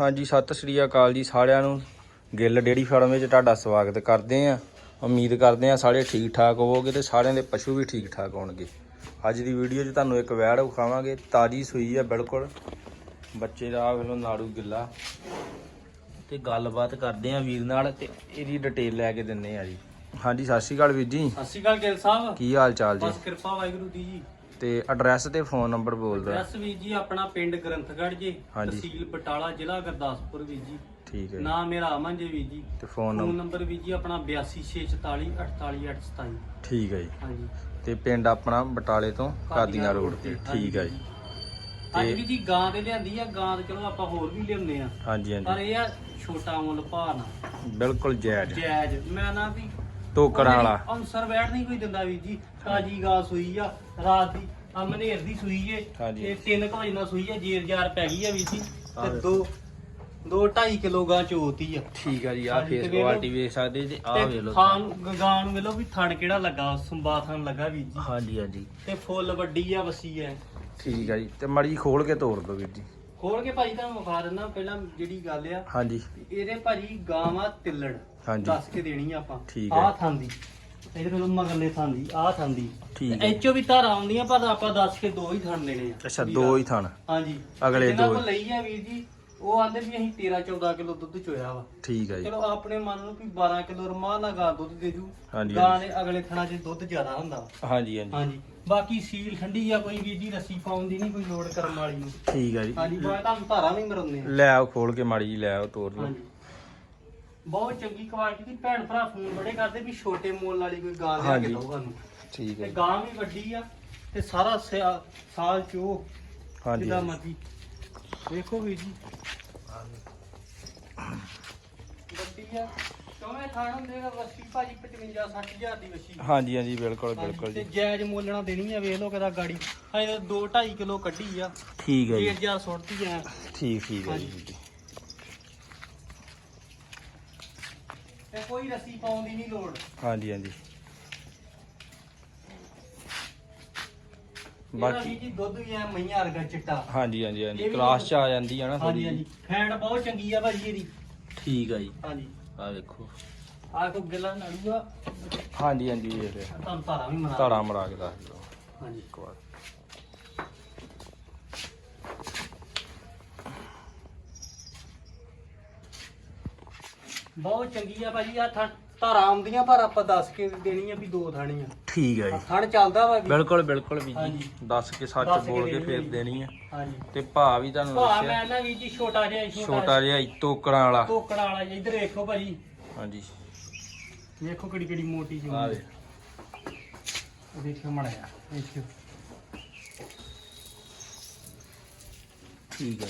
ਹਾਂਜੀ ਸਤਿ ਸ੍ਰੀ ਅਕਾਲ ਜੀ ਸਾਰਿਆਂ ਨੂੰ। ਗਿੱਲ ਡੇਰੀ ਫਾਰਮ ਵਿੱਚ ਤੁਹਾਡਾ ਸਵਾਗਤ ਕਰਦੇ ਆਂ ਉਮੀਦ ਕਰਦੇ ਆਂ ਸਾਰੇ ਠੀਕ ਠਾਕ ਹੋਵੋਗੇ ਤੇ ਸਾਰਿਆਂ ਦੇ ਪਸ਼ੂ ਵੀ ਠੀਕ ਠਾਕ ਹੋਣਗੇ। ਅੱਜ ਦੀ ਵੀਡੀਓ 'ਚ ਤੁਹਾਨੂੰ ਇੱਕ ਵੈੜ ਵਿਖਾਵਾਂਗੇ। ਤਾਜੀ ਸੂਈ ਆ ਬਿਲਕੁਲ। ਬੱਚੇ ਦਾ ਵੇਖੋ ਨਾੜੂ ਗਿੱਲਾ। ਤੇ ਗੱਲਬਾਤ ਕਰਦੇ ਆਂ ਵੀਰ ਨਾਲ ਤੇ ਇਹਦੀ ਡਿਟੇਲ ਲੈ ਕੇ ਦਿੰਨੇ ਆ ਜੀ। ਹਾਂਜੀ ਸਤਿ ਸ਼੍ਰੀ ਅਕਾਲ ਵੀਰ ਜੀ। ਸਤਿ ਸ਼੍ਰੀ ਅਕਾਲ ਗਿੱਲ ਸਾਹਿਬ। ਕੀ ਹਾਲ ਚਾਲ ਜੀ? ਬਸ ਕਿਰਪਾ ਵਾਹਿਗੁਰੂ ਦੀ ਜੀ। ਤੇ ਐਡਰੈਸ ਤੇ ਫੋਨ ਨੰਬਰ ਬੋਲ ਦਿਓ ਐਸ ਵੀ ਜੀ ਆਪਣਾ ਪਿੰਡ ਗ੍ਰੰਥਗੜ੍ਹ ਜੀ ਹਾਂਜੀ। ਤਹਿਸੀਲ ਬਟਾਲਾ ਜ਼ਿਲ੍ਹਾ ਗੁਰਦਾਸਪੁਰ ਵੀ ਜੀ। ਠੀਕ ਹੈ ਜੀ। ਨਾਮ ਮੇਰਾ ਅਮਨ ਜੀ ਵੀ ਜੀ। ਤੇ ਫੋਨ ਫੋਨ ਨੰਬਰ ਨੰਬਰ ਵੀ ਜੀ ਆਪਣਾ 8264 48827 ਠੀਕ ਹੈ ਜੀ। ਹਾਂਜੀ। ਤੇ ਪਿੰਡ ਆਪਣਾ ਬਟਾਲੇ ਤੋਂ ਕਾਦੀਆਂ ਰੋਡ ਤੇ। ਠੀਕ ਹੈ ਜੀ। ਅੱਜ ਵੀ ਜੀ ਗਾਂ ਤੇ ਲਿਆਂਦੀ ਆ ਗਾਂ ਤੇ ਚਲੋ ਆਪਾਂ ਹੋਰ ਵੀ ਲਿਆਉਂਦੇ ਆ। ਹਾਂਜੀ ਪਰ ਹਾਂਜੀ ਇਹ ਆ ਛੋਟਾ ਮੁੱਲ ਭਾਣਾ ਬਿਲਕੁਲ ਜਾਇਜ਼ ਜਾਇਜ਼। ਮੈਂ ਨਾ ਵੀ ਟੋਕਰਾਂ ਵਾਲਾ। ਅਨਸਰ ਬੈਠ ਨਹੀਂ ਕੋਈ ਦਿੰਦਾ ਵੀ ਜੀ ਤਾਜੀ ਗਾਂ ਸੂਈ ਆ ਰਾਤ ਦੀ ਆ ਮਨੇਰ ਦੀ ਸੂਈ ਏ ਹਾਂਜੀ। ਤੇ 3 ਵਜੇ ਨਾਲ ਸੂਈ ਆ ਜੇਰ ਜਾਰ ਪੈ ਗਈ ਆ ਵੀ ਜੀ ਤੇ 2 2 2.5 ਕਿਲੋ ਗਾਂ ਚੋਤੀ ਆ। ਠੀਕ ਹੈ ਜੀ ਆ ਹਾਂਜੀ, ਫੇਸ ਵੇਖ ਲਓ। ਕੁਆਲਿਟੀ ਵੇਖ ਸਕਦੇ ਜੀ ਆ ਤੇ ਵੇਖ ਲਓ। ਖਾਣ ਗਾਂ ਨੂੰ ਵੇਲੋ ਵੀ ਥਣ ਕਿਹੜਾ ਲੱਗਾ ਸੰਬਾ ਥਣ ਲੱਗਾ ਵੀ ਜੀ। ਹਾਂਜੀ ਹਾਂਜੀ। ਤੇ ਫੁੱਲ ਵੱਡੀ ਆ ਵਸੀ ਐ ਠੀਕ ਹੈ ਜੀ ਤੇ ਮੜੀ ਖੋਲ ਕੇ ਤੋੜ ਦਿਓ ਵੀਰ ਜੀ। ਖੋਲ ਕੇ ਭਾਜੀ ਤੁਹਾਨੂੰ ਵਿਖਾ ਦਿੰਦਾ ਪਹਿਲਾਂ ਜਿਹੜੀ ਗੱਲ ਆ। ਹਾਂਜੀ। ਇਹਦੇ ਭਾਜੀ ਗਾਂ ਵਾ ਤਿੱਲੜ ਹਾਂਜੀ। ਦੱਸ ਕੇ ਦੇਣੀ ਆ ਆਪਾਂ। ਠੀਕ ਹੈ। ਆਹ ਥਾਂ ਦੀ ਇਹਦੇ ਕੋਲ ਮਗਰਲੇ ਥਾਂ ਦੀ ਆਹ ਥਾਂ ਦੀ ਠੀਕ ਹੈ। ਐਚਓ ਵੀ ਧਾਰ ਆਉਂਦੀਆਂ ਪਰ ਆਪਾਂ ਦੱਸ ਕੇ ਦੋ ਹੀ ਥਣ ਲੈਣੇ ਆ। ਅੱਛਾ ਦੋ ਹੀ ਥਣ। ਹਾਂਜੀ। ਅਗਲੇ ਜਿਹਨਾਂ ਦੋ ਕੋਲ ਲਈ ਆ ਵੀਰ ਜੀ ਉਹ ਆਂਦੇ ਵੀ ਅਸੀਂ 13 14 ਕਿਲੋ ਦੁੱਧ ਚੋਇਆ ਵਾ। ਠੀਕ ਹੈ ਜੀ। ਚਲੋ ਆਪਣੇ ਮਨ ਨੂੰ ਵੀ 12 ਕਿਲੋ ਰਮਾਨ ਨਾਲ ਗਾਂ ਦੁੱਧ ਦੇ ਜੂ ਹਾਂਜੀ, ਗਾਂ ਦੇ ਅਗਲੇ ਥਣਾ 'ਚ ਦੁੱਧ ਜ਼ਿਆਦਾ ਹੁੰਦਾ ਵਾ। ਹਾਂਜੀ ਹਾਂਜੀ। ਹਾਂਜੀ। ਬਾਕੀ ਸੀਲ ਠੰਡੀ ਆ ਕੋਈ ਵੀਰ ਜੀ ਰੱਸੀ ਪਾਉਣ ਦੀ ਨਹੀਂ ਕੋਈ ਲੋੜ ਕਰਮ ਵਾਲੀ ਨੂੰ। ਠੀਕ ਹੈ ਜੀ। ਹਾਂਜੀ ਬਾਅਦ ਤੁਹਾਨੂੰ ਧਾਰਾਂ ਵੀ ਮਰਾਉਂਦੇ ਆ। ਲੈ ਆਓ ਖੋਲ ਕੇ ਮਾੜੀ ਜੀ ਲੈ ਆਓ ਤੋੜ ਦਿਓ ਹਾਂਜੀ। ਬਹੁਤ ਚੰਗੀ ਕੁਆਲਿਟੀ ਦੀ ਭੈਣ ਭਰਾ ਫੋਨ ਬੜੇ ਕਰਦੇ ਵੀ ਛੋਟੇ ਮੁੱਲ ਵਾਲੀ ਕੋਈ ਗਾਂ ਲਿਆ ਕੇ ਹਾਂਜੀ। ਦਿਓ ਸਾਨੂੰ। ਠੀਕ ਹੈ ਤੇ ਜੀ। ਗਾਂ ਵੀ ਵੱਡੀ ਆ ਤੇ ਸਾਰਾ ਸਿਆ- ਸਾਲ ਚੋ ਹਾਂਜੀ ਜਿੱਦਾਂ। ਮਰਜ਼ੀ। ਦੇਖੋ ਵੀ ਜੀ। ਵੱਡੀ ਆ। ਚੌਵੇਂ ਥਾਣ ਹੁੰਦੇ ਆ? ਵਸੀ ਭਾਜੀ 55 60000 ਦੀ ਵਸੀ। ਹਾਂਜੀ ਹਾਂਜੀ ਬਿਲਕੁਲ ਬਿਲਕੁਲ ਤੇ ਜੀ ਜਾਇਜ਼ ਮੋਲਣਾ ਦੇਣੀ ਆ ਵੇਖ ਲਓ ਕਿਦਾ ਗਾੜੀ। ਹਜੇ 2 2.5 ਕਿਲੋ ਕੱਢੀ ਆ। ਠੀਕ ਹੈ ਜੀ। 1000 ਸੁੱਟਦੀ ਆ। ਠੀਕ ਠੀਕ ਹੈ। ਜੀ। ਤੇ ਕੋਈ ਰੱਸੀ ਪਾਉਣ ਦੀ ਨਹੀਂ ਲੋੜ। ਹਾਂਜੀ ਹਾਂਜੀ। ਬਾਕੀ ਜੀ ਦੁੱਧ ਵੀ ਆ ਮਈਆਂ ਵਰਗਾ ਚਿੱਟਾ। ਹਾਂਜੀ ਹਾਂਜੀ ਹਾਂਜੀ। ਇਹ ਵੀ ਕਲਾਸ ਚ ਆ ਜਾਂਦੀ ਹੈ ਨਾ ਹਾਂਜੀ ਥੋੜੀ ਹਾਂਜੀ। ਫੈਂਟ ਬਹੁਤ ਚੰਗੀ ਆ ਭਾਜੀ ਇਹਦੀ। ਠੀਕ ਹੈ ਜੀ। ਹਾਂਜੀ। ਆ ਵੇਖੋ। ਆਹ ਕੋ ਗਿਲਾ ਨੜੂਆ। ਹਾਂਜੀ ਹਾਂਜੀ ਲਿਆ ਤੁਹਾਨੂੰ ਧਾਰਾ ਵੀ ਮਨਾ ਧਾਰਾ ਮਰਾ ਕੇ ਦੱਸ ਦਿਓ। ਹਾਂਜੀ। ਇੱਕ ਵਾਰ। ਬਹੁਤ ਚੰਗੀ ਆ ਭਾਜੀ ਆ ਥਣ ਧਾਰਾ ਆਉਂਦੀਆਂ ਪਰ ਆਪਾਂ ਦੱਸ ਕੇ ਦੇਣੀ ਆ ਵੀ ਦੋ ਥਾਣੀਆਂ। ਠੀਕ ਹੈ ਜੀ। ਥਣ ਚੱਲਦਾ ਵਾ ਵੀ ਬਿਲਕੁਲ ਬਿਲਕੁਲ ਵੀ ਜੀ। ਹਾਂਜੀ। ਦੱਸ ਕੇ ਸੱਚ ਦੱਸ ਕੇ ਬੋਲ ਕੇ ਦੇਣੀ ਫੇਰ ਹੈ। ਦੇਣੀ ਹਾਂਜੀ। ਤੇ ਭਾ ਵੀ ਤੁਹਾਨੂੰ ਭਾ ਦੱਸਿਆ। ਮੈਂ ਨਾ ਵੀ ਜੀ ਛੋਟਾ ਜਿਹਾ ਛੋਟਾ ਜਿਹਾ ਹੀ ਤੋਕੜਾਂ ਵਾਲਾ। ਟੋਕੜਾ ਵਾਲਾ ਜਿਹਾ ਇੱਧਰ ਵੇਖੋ ਭਾਜੀ। ਹਾਂਜੀ। ਵੇਖੋ ਕਿਹੜੀ ਕਿਹੜੀ ਮੋਟੀ ਜਿਹੀ ਆ ਵੇ ਦੇਖਿਓ ਮੜਿਆ ਦੇਖਿਓ। ਠੀਕ ਹੈ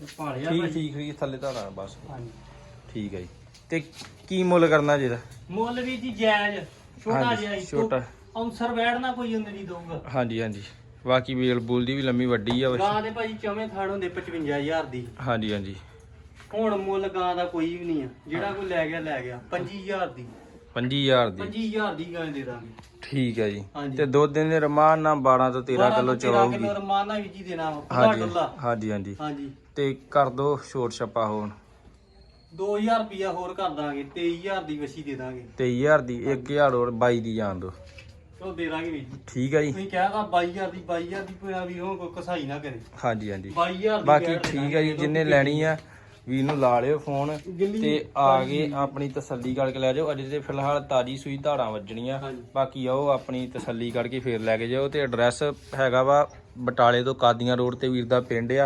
ਇਹ ਭਾਲਿਆ ਠੀਕ ਭਾਜੀ। ਠੀਕ ਠੀਕ ਥੱਲੇ ਧਾਰਾ ਬਸ। ਹਾਂਜੀ। ਠੀਕ ਹੈ ਜੀ। ਤੇ ਕੀ ਮੁੱਲ ਕਰਨਾ ਜੀ ਇਹਦਾ ਮੁੱਲ ਵੀ ਜੀ ਜਾਇਜ਼ ਛੋਟਾ ਹਾਂਜੀ, ਜਿਹਾ ਹੀ ਛੋਟਾ। ਅਨਸਰ ਬੈਠਣਾ ਕੋਈ ਹੁੰਦੇ ਨਹੀਂ ਦਊਗਾ। ਹਾਂਜੀ ਹਾਂਜੀ। ਬਾਕੀ ਵੇਲ ਬੂਲ ਦੀ ਵੀ ਲੰਮੀ ਵੱਡੀ ਆ ਗਾਂ ਵੈਸੇ ਦੇ ਭਾਜੀ ਚੌਵੇਂ ਥਾਣ ਹੁੰਦੇ 55000 ਦੀ। ਹਾਂਜੀ ਹਾਂਜੀ। ਹੁਣ ਮੁੱਲ ਗਾਂ ਦਾ ਕੋਈ ਵੀ ਨਹੀਂ ਆ। ਜਿਹੜਾ ਕੋਈ ਲੈ ਗਿਆ ਲੈ ਗਿਆ। 25000 ਦੀ। 25000 ਦੀ। 25000 ਦੀ ਗਾਂ ਦੇ ਦਾਂਗੇ। ਠੀਕ ਹੈ ਜੀ। ਹਾਂਜੀ। ਤੇ ਦੁੱਧ ਦੇ ਰਮਾਨ ਨਾਲ 12 ਤੋਂ 13 ਕਿਲੋ ਚਵਾਉਗੀ ਕਿਲੋ ਰਮਾਨਾ ਵੀ ਜੀ ਦੇਣਾ ਵਾ। ਪੂਰਾ ਹਾਂਜੀ ਡੁੱਲਾ ਹਾਂਜੀ ਹਾਂਜੀ। ਹਾਂਜੀ। ਤੇ ਕਰ ਦੋ ਛੋਟ ਛੱਪਾ ਹੋਣ 2000 ਰੁਪਿਆ ਹੋਰ ਕਰ ਦਾਂਗੇ 23000 ਦੀ ਵਸੀ ਦੇ ਦਾਂਗੇ। 23000 ਦੀ 1000 ਹੋਰ 22 ਦੀ ਜਾਣ ਦੋ। ਉਹ ਦੇ ਦਾਂਗੇ ਵੀ। ਜੀ ਠੀਕ ਹੈ ਜੀ। ਤੁਸੀਂ ਕਹਿਦਾ 22000 ਦੀ 22000 ਦੀ ਪਿਆ ਵੀ ਉਹ ਕੋਈ ਕਸਾਈ ਨਾ ਕਰੇ। ਹਾਂਜੀ ਹਾਂਜੀ। 22000 ਦੀ ਬਾਕੀ ਠੀਕ ਹੈ ਜੀ ਜਿੰਨੇ ਲੈਣੀ ਆ ਵੀਰ ਨੂੰ ਲਾ ਲਿਓ ਫੋਨ ਤੇ ਆ ਕੇ ਆਪਣੀ ਤਸੱਲੀ ਕਰਕੇ ਲੈ ਜਾਓ। ਅਜੇ ਤੇ ਫਿਲਹਾਲ ਤਾਜੀ ਸੂਈ ਧਾਰਾਂ ਵੱਜਣੀਆਂ। ਬਾਕੀ ਆਓ ਆਪਣੀ ਤਸੱਲੀ ਕਰਕੇ ਫੇਰ ਲੈ ਕੇ ਜਾਓ ਤੇ ਐਡਰੈਸ ਹੈਗਾ ਵਾ ਬਟਾਲੇ ਤੋਂ ਕਾਦੀਆਂ ਰੋਡ ਤੇ ਵੀਰ ਦਾ ਪਿੰਡ ਆ।